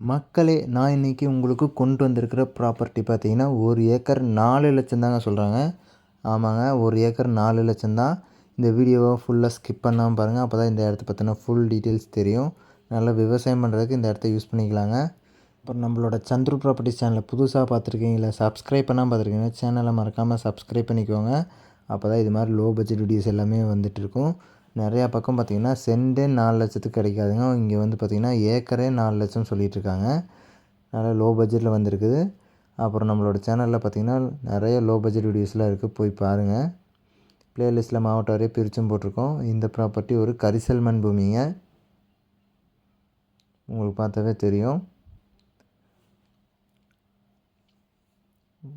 மக்களே நான் இன்றைக்கி உங்களுக்கு கொண்டு வந்திருக்கிற ப்ராப்பர்ட்டி பார்த்தீங்கன்னா ஒரு ஏக்கர் நாலு லட்சம் தாங்க சொல்கிறாங்க ஆமாங்க ஒரு ஏக்கர் நாலு லட்சம் தான். இந்த வீடியோவை ஃபுல்லாக ஸ்கிப் பண்ணாமல் பாருங்கள் அப்போ தான் இந்த இடத்த பற்றின ஃபுல் டீட்டெயில்ஸ் தெரியும். நல்லா விவசாயம் பண்ணுறதுக்கு இந்த இடத்த யூஸ் பண்ணிக்கலாங்க. அப்புறம் நம்மளோட சந்துரு ப்ராப்பர்ட்டிஸ் சேனலை புதுசாக பார்த்துருக்கீங்களா சப்ஸ்கிரைப் பண்ணால் பார்த்துருக்கீங்க சேனலை மறக்காமல் சப்ஸ்கிரைப் பண்ணிக்கோங்க. அப்போ தான் இது மாதிரி லோ பட்ஜெட் வீடியோஸ் எல்லாமே வந்துட்டுருக்கும் நிறையா பக்கம் பார்த்திங்கன்னா சென்டே நாலு லட்சத்துக்கு கிடைக்காதுங்க. இங்கே வந்து பார்த்திங்கன்னா ஏக்கரே நாலு லட்சம் சொல்லிகிட்ருக்காங்க அதனால் நல்லா லோ பட்ஜெட்டில் வந்திருக்குது. அப்புறம் நம்மளோட சேனலில் பார்த்திங்கன்னா நிறைய லோ பட்ஜெட் வீடியோஸ்லாம் இருக்குது போய் பாருங்கள் ப்ளேலிஸ்ட்டில் மாவட்டம் வரைய பிரிச்சும் போட்டிருக்கோம். இந்த ப்ராப்பர்ட்டி ஒரு கரிசல் மண் பூமிங்க. உங்களுக்கு பார்த்தாவே தெரியும்.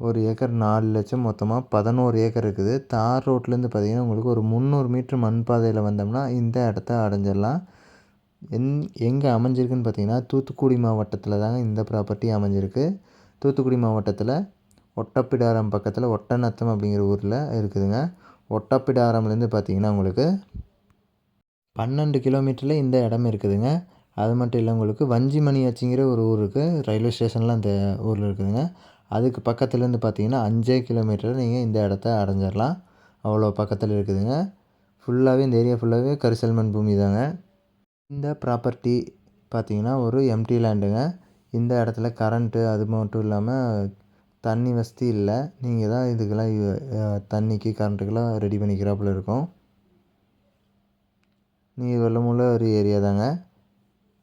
ஒரு ஏக்கர் நாலு லட்சம் மொத்தமாக பதினோரு ஏக்கர் இருக்குது. தார் ரோட்லேருந்து பார்த்திங்கன்னா உங்களுக்கு ஒரு முந்நூறு மீட்ரு மண் பாதையில் வந்தோம்னா இந்த இடத்த அடைஞ்சிடலாம். எந் எங்கே அமைஞ்சிருக்குன்னு பார்த்திங்கன்னா தூத்துக்குடி மாவட்டத்தில் தாங்க இந்த ப்ராப்பர்ட்டி அமைஞ்சிருக்கு. தூத்துக்குடி மாவட்டத்தில் ஒட்டப்பிடாரம் பக்கத்தில் ஒட்டநத்தம் அப்படிங்கிற ஊரில் இருக்குதுங்க. ஒட்டப்பிடாரம்லேருந்து பார்த்திங்கன்னா உங்களுக்கு பன்னெண்டு கிலோமீட்டரில் இந்த இடம் இருக்குதுங்க. அது மட்டும் இல்லை உங்களுக்கு வஞ்சிமணி ஆச்சுங்கிற ஒரு ஊர் இருக்குது ரயில்வே ஸ்டேஷன்லாம் அந்த ஊரில் இருக்குதுங்க. அதுக்கு பக்கத்துலேருந்து பார்த்தீங்கன்னா அஞ்சே கிலோமீட்டர் நீங்கள் இந்த இடத்த அடைஞ்சிடலாம். அவ்வளோ பக்கத்தில் இருக்குதுங்க. ஃபுல்லாகவே இந்த ஏரியா ஃபுல்லாகவே கரிசல் மண் பூமி தாங்க. இந்த ப்ராப்பர்ட்டி பார்த்திங்கன்னா ஒரு எம்டி லேண்டுங்க இந்த இடத்துல கரண்ட்டு அது மட்டும் இல்லாமல் தண்ணி வசதி இல்லை. நீங்கள் தான் இதுக்கெல்லாம் தண்ணிக்கு கரண்ட்டுக்கெல்லாம் ரெடி பண்ணிக்கிறாப்புல இருக்கும். நீர் வெள்ளமுள்ள ஒரு ஏரியா தாங்க.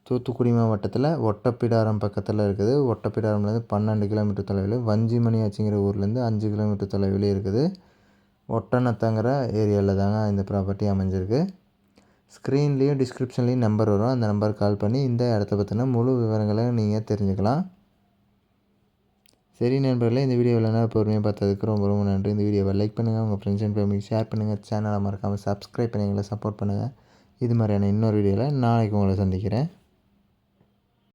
தூத்துக்குடி மாவட்டத்தில் ஒட்டப்பிடாரம் பக்கத்தில் இருக்குது. ஒட்டப்பிடாரம்லேருந்து பன்னெண்டு கிலோமீட்டர் தொலைவில் வஞ்சிமணி ஆச்சுங்கிற ஊர்லேருந்து அஞ்சு கிலோமீட்டர் தொலைவில் இருக்குது. ஒட்டநத்தங்கிற ஏரியாவில் தாங்க இந்த ப்ராப்பர்ட்டி அமைஞ்சிருக்கு. ஸ்க்ரீன்லேயும் டிஸ்கிரிப்ஷன்லேயும் நம்பர் வரும். அந்த நம்பர் கால் பண்ணி இந்த இடத்த பற்றின முழு விவரங்களை நீங்கள் தெரிஞ்சுக்கலாம். சரி நண்பர்களே இந்த வீடியோ இல்லைனா பொறுமையாக பார்த்ததுக்கு ரொம்ப ரொம்ப நன்றி. இந்த வீடியோவை லைக் பண்ணுங்கள் உங்கள் ஃப்ரெண்ட்ஸ் அண்ட் ஃபேமிலி ஷேர் பண்ணுங்கள் சேனலை மறக்காமல் சப்ஸ்கிரைப் பண்ணி எங்களை சப்போர்ட் பண்ணுங்கள் இது மாதிரியான இன்னொரு வீடியோவில் நாளைக்கு உங்களை சந்திக்கிறேன்.